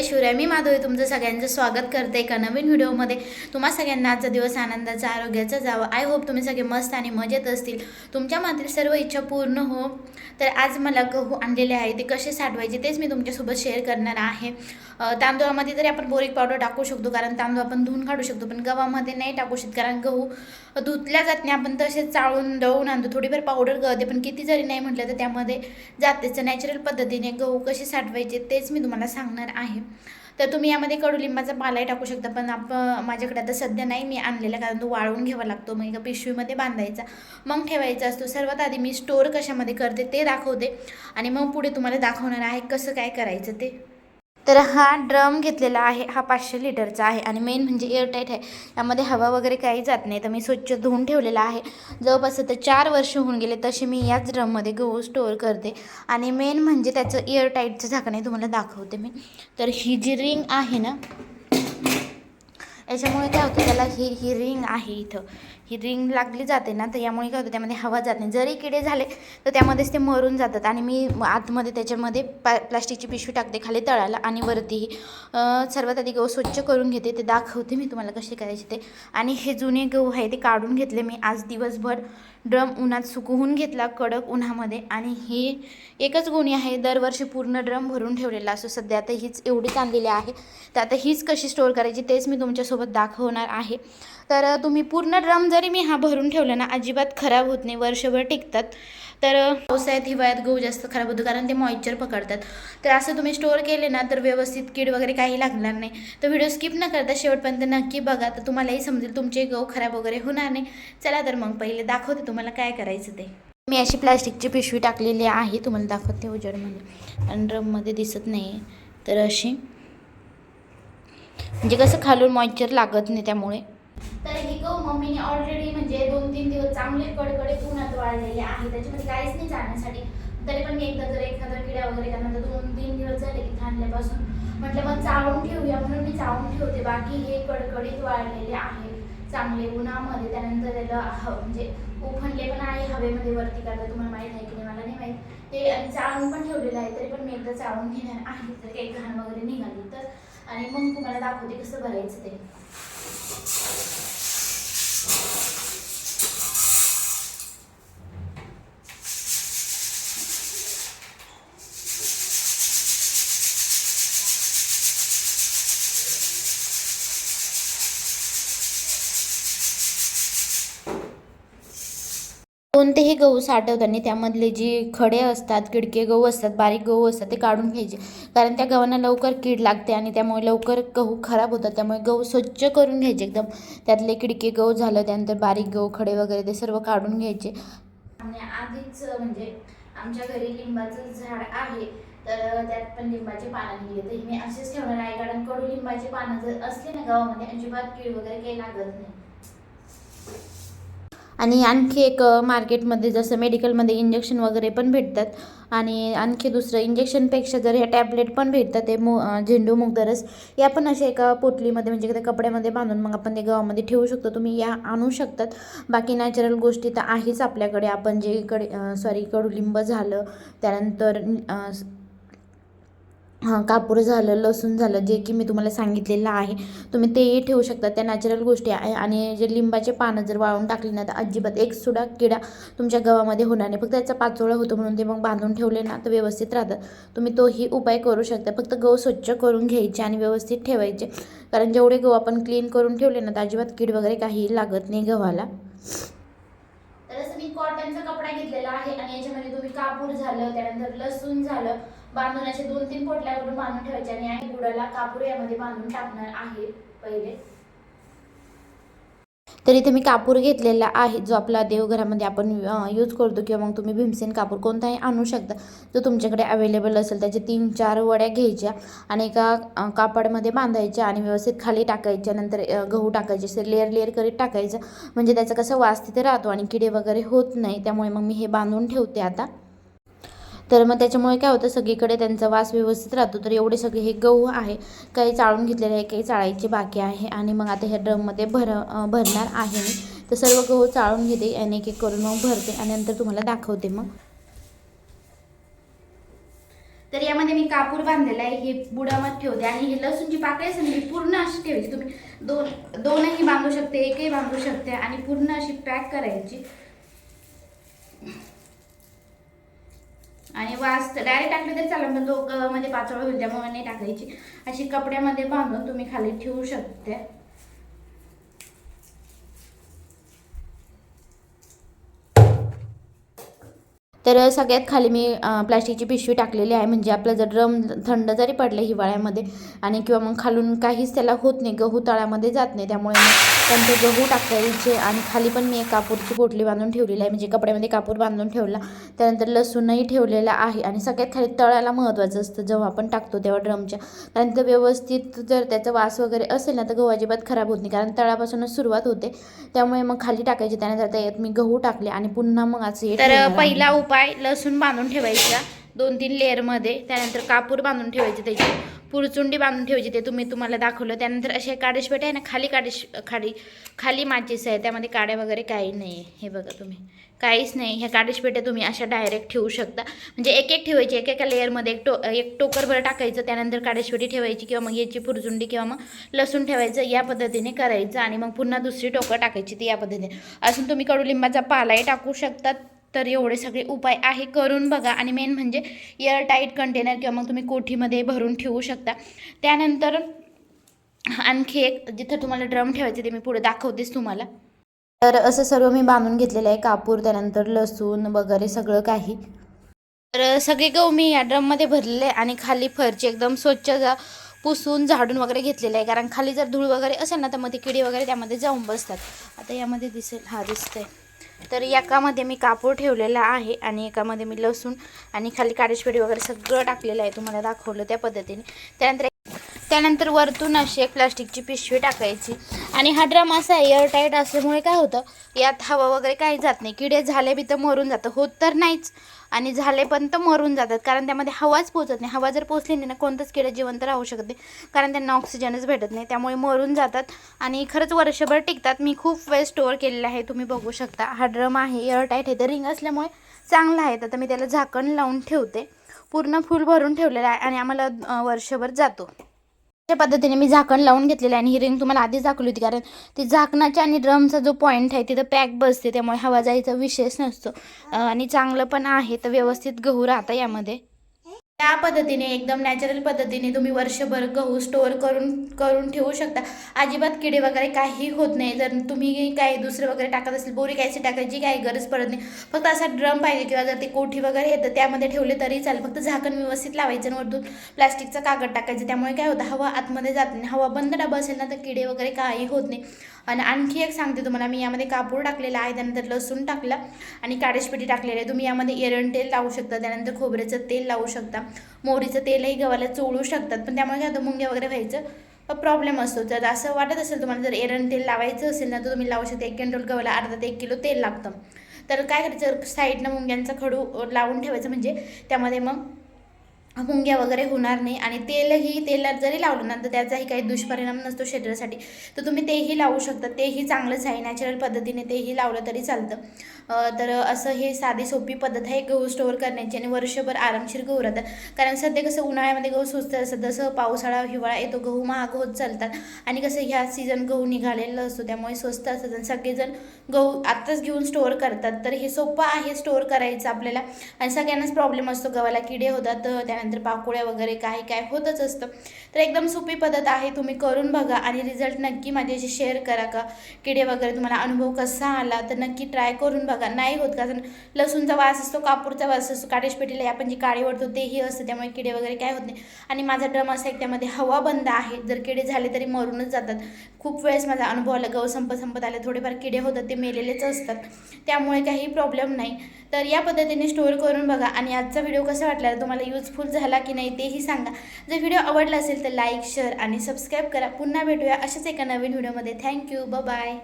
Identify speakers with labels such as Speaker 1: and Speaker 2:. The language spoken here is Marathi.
Speaker 1: ಸುರೇಶ್ आहे. मी माधवी तुमचं सगळ्यांचं स्वागत करते एका नवीन व्हिडिओमध्ये. तुम्हा सगळ्यांना आजचा दिवस आनंदाचा आरोग्याचा जावं. आय होप तुम्ही सगळे मस्त आणि मजेत असतील. तुमच्या मनातील सर्व इच्छा पूर्ण हो. तर आज मला गहू आणलेले आहे ते कसे साठवायचे तेच मी तुमच्यासोबत शेअर करणार आहे. तांदूळामध्ये तरी आपण बोरिक पावडर टाकू शकतो कारण तांदूळ आपण धुवून काढू शकतो पण गव्हामध्ये नाही टाकू शकत कारण गहू धुतल्या जात नाही. आपण तसेच चाळून दळून आणतो. थोडीफार पावडर गळते पण किती जरी नाही म्हटलं तर त्यामध्ये जातेचं. नॅचरल पद्धतीने गहू कसे साठवायचे तेच मी तुम्हाला सांगणार आहे. तर तुम्ही यामध्ये कडुलिंबाचा पालाही टाकू शकता पण आप माझ्याकडे आता सध्या नाही मी आणलेला कारण तो वाळवून घ्यावा लागतो मग एका पिशवीमध्ये बांधायचा मग ठेवायचा असतो. सर्वात आधी मी स्टोअर कशामध्ये करते ते दाखवते आणि मग पुढे तुम्हाला दाखवणार आहे कसं काय करायचं ते. तर हा ड्रम घेतलेला आहे हा पाचशे लिटरचा आहे आणि मेन म्हणजे एअरटाईट आहे. यामध्ये हवा वगैरे काही जात नाही तर मी स्वच्छ धुवून ठेवलेला आहे. जवळपास आता चार वर्ष होऊन गेले तसे मी याच ड्रममध्ये गहू स्टोअर करते आणि मेन म्हणजे त्याचं एअरटाईटचं झाकण आहे तुम्हाला दाखवते मी. तर ही जी रिंग आहे ना याच्यामुळे काय होतं त्याला ही ही रिंग आहे इथं. ही रिंग लागली जाते ना तर यामुळे काय होतं त्यामध्ये हवा जात नाही. जरी किडे झाले तर त्यामध्येच ते मरून जातात. आणि मी आतमध्ये त्याच्यामध्ये पा प्लास्टिकची पिशवी टाकते खाली तळाला आणि वरतीही. सर्वात आधी गहू स्वच्छ करून घेते. ते दाखवते मी तुम्हाला कसे करायचे ते. आणि हे जुने गहू आहे ते काढून घेतले मी. आज दिवसभर ड्रम उन्हात सुकवून घेतला कडक उन्हामध्ये. आणि ही एकच गुणी आहे. दरवर्षी पूर्ण ड्रम भरून ठेवलेला असतो. सध्या आता हीच एवढीच आणलेली आहे. तर आता हीच कशी स्टोअर करायची तेच मी तुमच्यासोबत दाखवणार आहे. तर तुम्ही पूर्ण ड्रम जरी मी हा भरून ठेवला ना अजिबात खराब होत नाही वर्षभर टिकतात. तर पावसाळ्यात हिवाळ्यात गहू जास्त खराब होतो कारण ते मॉइश्चर पकडतात. तर असं तुम्ही स्टोअर केले ना तर व्यवस्थित कीड वगैरे काही लागणार नाही. तर व्हिडिओ स्किप न करता शेवटपर्यंत नक्की बघा तर तुम्हालाही समजेल तुमचे गहू खराब वगैरे होणार नाही. चला तर मग पहिले दाखवते तुम्हाला काय करायचं ते. मी अशी प्लॅस्टिकची पिशवी टाकलेली आहे तुम्हाला दाखवते उजेडमध्ये. आणि ड्रममध्ये दिसत नाही तर अशी. म्हणजे कसं खालून मॉइश्चर लागत नाही त्यामुळे. तर ही गहू मम्मीने ऑलरेडी म्हणजे दोन तीन दिवस चांगले कडकडे उन्हात वाळलेले आहे. त्याच्यामध्ये काहीच नाही जाण्यासाठी. तरी पण मी एकदा जर एखादा किड्या वगैरे त्यानंतर म्हणजे दोन तीन दिवस झाले की थांबल्यापासून. म्हटलं मग चाळून ठेवूया म्हणून मी चाळून ठेवते. बाकी हे कडकडीत वाळलेले आहे चांगले उन्हामध्ये. त्यानंतर त्याला म्हणजे उफणले पण आहे हवेमध्ये वरती. करता तुम्हाला माहीत आहे की नाही मला नाही माहीत. ते चाळून पण ठेवलेलं आहे तरी पण मी एकदा चाळून घेणार आहे. तर काही घाण वगैरे निघाली. तर आणि मग तुम्हाला दाखवते कसं भरायचं ते. कोणतेही गहू साठवताना त्यामधले जी खडे असतात किडके गहू असतात बारीक गहू असतात ते काढून घ्यायचे. कारण त्या गव्हांना लवकर कीड लागते आणि त्यामुळे लवकर गहू खराब होतात. त्यामुळे गहू स्वच्छ करून घ्यायचे एकदम. त्यातले किडके गहू झालं त्यानंतर बारीक गहू खडे वगैरे ते सर्व काढून घ्यायचे. आणि आधीच म्हणजे आमच्या घरी लिंबाचं झाड आहे तर त्यात पण लिंबाचे पानं निघले. तर मी असेच ठेवणार आहे कारण कडू लिंबाचे पानं जर असले ना गावामध्ये अजिबात कीड वगैरे काही लागत नाही. आणि आणखी एक मार्केटमध्ये जसं मेडिकलमध्ये इंजेक्शन वगैरे पण भेटतात. आणि आणखी दुसरं इंजेक्शनपेक्षा जर ह्या टॅबलेट पण भेटतात ते मु झेंडू मुगदरस या पण अशा एका पोटलीमध्ये म्हणजे त्या कपड्यामध्ये बांधून मग आपण ते गावामध्ये ठेवू शकतो. तुम्ही या आणू शकतात. बाकी नॅचरल गोष्टी तर आहेच आपल्याकडे. आपण जे इकडे सॉरी कडुलिंब झालं त्यानंतर कापूर झालं लसूण झालं जे की मी तुम्हाला सांगितलेलं आहे. तुम्ही तेही ठेवू शकता. त्या नॅचरल गोष्टी आहे. आणि जे लिंबाचे पानं जर वाळून टाकली ना तर अजिबात एक सुडा किडा तुमच्या गव्हामध्ये होणार नाही. फक्त त्याचा पाचोळा होतो म्हणून ते मग बांधून ठेवले ना तर व्यवस्थित राहतात. तुम्ही तोही उपाय करू शकता. फक्त गहू स्वच्छ करून घ्यायचे आणि व्यवस्थित ठेवायचे. कारण जेवढे गहू आपण क्लीन करून ठेवले ना तर अजिबात कीड वगैरे काहीही लागत नाही गव्हाला. तर असं मी कॉटनचा कपडा घेतलेला आहे. आणि याच्यामध्ये तुम्ही कापूर झालं त्यानंतर लसूण झालं बांधून असे दोन तीन पोटल्यावरून बांधून ठेवायचे आणि आई गुडाला कापूर यामध्ये बांधून टाकणार आहे पहिले. तर इथे मी कापूर घेतलेला आहे जो आपला देवघरामध्ये आपण यूज करतो किंवा मग तुम्ही भीमसेन कापूर कोणताही आणू शकता. जो तुमच्याकडे अवेलेबल असेल त्याचे तीन चार वड्या घ्यायच्या आणि एका कापडमध्ये बांधायच्या आणि व्यवस्थित खाली टाकायच्या. नंतर गहू टाकायचे असे लेअर लेअर करीत टाकायचं. म्हणजे त्याचा कसं वास तिथे राहतो आणि किडे वगैरे होत नाही त्यामुळे मग मी हे बांधून ठेवते आता. तर मग त्याच्यामुळे काय होतं सगळीकडे त्यांचा वास व्यवस्थित राहतो. तर एवढे सगळे हे गहू आहे काही चाळून घेतलेले आहे काही चाळायचे बाकी आहे आणि मग आता ह्या ड्रममध्ये भर भरणार आहे मी. तर सर्व गहू चाळून घेते आणि एक एक करून मग भरते आणि नंतर तुम्हाला दाखवते मग. तर यामध्ये मी कापूर बांधलेला आहे हे बुडामध्ये ठेवते आणि हे लसूणची पाकळी असेल मी पूर्ण अशी ठेवायची. तुम्ही दोन दोनही बांधू शकते एकही बांधू शकते आणि पूर्ण अशी पॅक करायची. आणि वास डायरेक्ट टाकले तरी चालेल पण दोघं म्हणजे मध्ये पाचोळा होईल त्यामुळे नाही टाकायची. अशी कपड्यामध्ये बांधून तुम्ही खाली ठेवू शकते. तर सगळ्यात खाली मी प्लास्टिकची पिशवी टाकलेली आहे. म्हणजे आपलं जर ड्रम थंड जरी पडलं हिवाळ्यामध्ये आणि किंवा मग खालून काहीच त्याला होत नाही गहू तळ्यामध्ये जात नाही त्यामुळे मग त्यांचे गहू टाकायचे आणि खाली पण मी एक कापूरची पोटली बांधून ठेवलेली आहे. म्हणजे कपड्यामध्ये कापूर बांधून ठेवला त्यानंतर लसूणही ठेवलेला आहे आणि सगळ्यात खाली तळायला महत्त्वाचं असतं जेव्हा आपण टाकतो तेव्हा ड्रमच्या. कारण ते व्यवस्थित जर त्याचा वास वगैरे असेल ना तर गहू अजिबात खराब होत नाही. कारण तळापासूनच सुरुवात होते. त्यामुळे मग खाली टाकायचे. त्यानंतर त्यात मी गहू टाकले आणि पुन्हा मग असे तर पहिला उपाय लसूण बांधून ठेवायचा दोन तीन लेअरमध्ये त्यानंतर कापूर बांधून ठेवायचे त्याची. पुरचुंडी बांधून ठेवायची ते तुम्ही तुम्हाला दाखवलं. त्यानंतर असे काडेश आहे ना खाली काडेश खाली खाली माचीस आहे. त्यामध्ये काड्या वगैरे काही नाही आहे. हे बघा तुम्ही. काहीच नाही. ह्या काडेश पेट्या तुम्ही अशा डायरेक्ट ठेवू शकता. म्हणजे एक एक ठेवायची एकेका लेअरमध्ये एक टो एक टोकरभर टाकायचं. त्यानंतर काडेशपेटी ठेवायची किंवा मग याची पुरचुंडी किंवा मग लसूण ठेवायचं या पद्धतीने करायचं. आणि मग पुन्हा दुसरी टोकर टाकायची ती या पद्धतीने. अजून तुम्ही कडुलिंबाचा पालाही टाकू शकतात. तर एवढे सगळे उपाय आहे करून बघा. आणि मेन म्हणजे एअर टाईट कंटेनर किंवा मग तुम्ही कोठीमध्ये भरून ठेवू शकता. त्यानंतर आणखी एक जिथं तुम्हाला ड्रम ठेवायचे ते मी पुढे दाखवतेच तुम्हाला. तर असं सर्व मी बांधून घेतलेलं आहे. कापूर त्यानंतर लसूण वगैरे सगळं काही. तर सगळे गहू मी या ड्रममध्ये भरलेले आहे. आणि खाली फरची एकदम स्वच्छ जा पुसून झाडून वगैरे घेतलेलं आहे. कारण खाली जर धूळ वगैरे असेल ना तर मग ते किडी वगैरे त्यामध्ये जाऊन बसतात. आता यामध्ये दिसेल. हा दिसतंय. तर एकामध्ये मी कापूर ठेवलेला आहे आणि एकामध्ये मी लसूण आणि खाली काडेशपेटी वगैरे सगळं टाकलेलं आहे. तुम्हाला दाखवलं त्या पद्धतीने. त्यानंतर त्यानंतर वरतून अशी एक प्लास्टिकची पिशवी टाकायची. आणि हा ड्रम असा एअरटाईट असल्यामुळे काय होतं यात हवा वगैरे काही जात नाही. किडे झाले बी तर मरून जातं. होत तर नाहीच. आणि झाले पण तर मरून जातात. कारण त्यामध्ये हवाच पोचत नाही. हवा जर पोचली नाही ना कोणतंच किडे जिवंत राहू शकत नाही. कारण त्यांना ऑक्सिजनच भेटत नाही. त्यामुळे मरून जातात. आणि खरंच वर्षभर टिकतात. मी खूप वेळ स्टोअर केलेला आहे. तुम्ही बघू शकता. हा ड्रम आहे. एअरटाईट आहे. तर रिंग असल्यामुळे चांगला आहे. तर मी त्याला झाकण लावून ठेवते. पूर्ण फुल भरून ठेवलेलं आहे. आणि आम्हाला वर्षभर जातो. अशा पद्धतीने मी झाकण लावून घेतलेलं आहे आणि ही रिंग तुम्हाला आधीच दाखवली होती कारण ती झाकणाच्या आणि ड्रमचा जो पॉईंट आहे तिथं पॅक बसते त्यामुळे हवा जायचा विषयच नसतो. आणि चांगलं पण आहे तर व्यवस्थित गहू राहता यामध्ये. त्या पद्धतीने एकदम नॅचरल पद्धतीने तुम्ही वर्षभर गहू स्टोअर करून करून ठेवू शकता. अजिबात किडे वगैरे काही होत नाही. जर तुम्ही काही दुसरं वगैरे टाकत असेल बोरिक ॲसिड टाकायची काही गरज पडत नाही. फक्त असा ड्रम पाहिजे किंवा जर ते कोठी वगैरे येतं त्यामध्ये ठेवले तरी चालेल. फक्त झाकण व्यवस्थित लावायचं आणि वरतून प्लास्टिकचा कागद टाकायचं. त्यामुळे काय होतं हवा आतमध्ये जात नाही. हवा बंद डबा असेल ना तर किडे वगैरे काही होत नाही. आणि आणखी एक सांगते तुम्हाला मी यामध्ये कापूर टाकलेला आहे त्यानंतर लसूण टाकला आणि काडेशपेटी टाकलेली आहे. तुम्ही यामध्ये एरण तेल लावू शकता त्यानंतर खोबऱ्याचं तेल लावू शकता मोहरीचं तेलही गव्हाला चोळू शकतात पण त्यामुळे काय मुंगे मुंग्या वगैरे व्हायचं प्रॉब्लेम असतो. जर असं वाटत असेल तुम्हाला जर एरण तेल लावायचं असेल ना तर तुम्ही लावू शकता. एक कंट्रोल गव्हाला अर्धा ते एक किलो तेल लागतं. तर काय करायचं साईडनं मुंग्यांचा खडू लावून ठेवायचं म्हणजे त्यामध्ये मग मुंग्या वगैरे होणार नाही आणि तेलही तेलात जरी लावलं ना तर त्याचाही काही दुष्परिणाम नसतो शरीरासाठी. तर तुम्ही तेही लावू शकता. तेही चांगलंच आहे. नॅचरल पद्धतीने तेही लावलं तरी चालतं. तर असं हे साधी सोपी पद्धत आहे. गहू स्टोअर करण्याची आणि वर्षभर आरामशीर गहू राहतात. कारण सध्या कसं उन्हाळ्यामध्ये गहू स्वस्त असतात जसं पावसाळा हिवाळा येतो गहू महाग होत चालतात. आणि कसं ह्या सीझन गहू निघालेलं असतो. त्यामुळे स्वस्त असतात आणि सगळेजण गहू आत्ताच घेऊन स्टोअर करतात. तर हे सोपं आहे स्टोअर करायचं आपल्याला. आणि सगळ्यांनाच प्रॉब्लेम असतो. गव्हाला किडे होतात. त्या त्यानंतर पाकोळ्या वगैरे काही काय होतच असतं. तर एकदम सोपी पद्धत आहे तुम्ही करून बघा आणि रिझल्ट नक्की माझ्याशी शेअर करा का? किडे वगैरे तुम्हाला अनुभव कसा आला? तर नक्की ट्राय करून बघा. नाही होत कारण लसूणचा वास असतो कापूरचा वास असतो काडेशपेटीला आपण जी काळी ओढतो तेही असतं त्यामुळे किडे वगैरे काय होत नाही. आणि माझा ड्रम असा एक त्यामध्ये हवा बंद आहे. जर किडे झाले तरी मरूनच जातात. खूप वेळेस माझा अनुभव आला. गव संपत संपत आले थोडेफार किडे होतात ते मेलेलेच असतात. त्यामुळे काही प्रॉब्लेम नाही. तर या पद्धतीने स्टोअर करून बघा. आणि आजचा व्हिडिओ कसा वाटला? तुम्हाला युजफुल झाला की नाही तेही सांगा. जर व्हिडिओ आवडला असेल तर लाईक शेअर आणि सबस्क्राईब करा. पुन्हा भेटूया अशाच एका नवीन व्हिडिओमध्ये. थँक्यू. बाय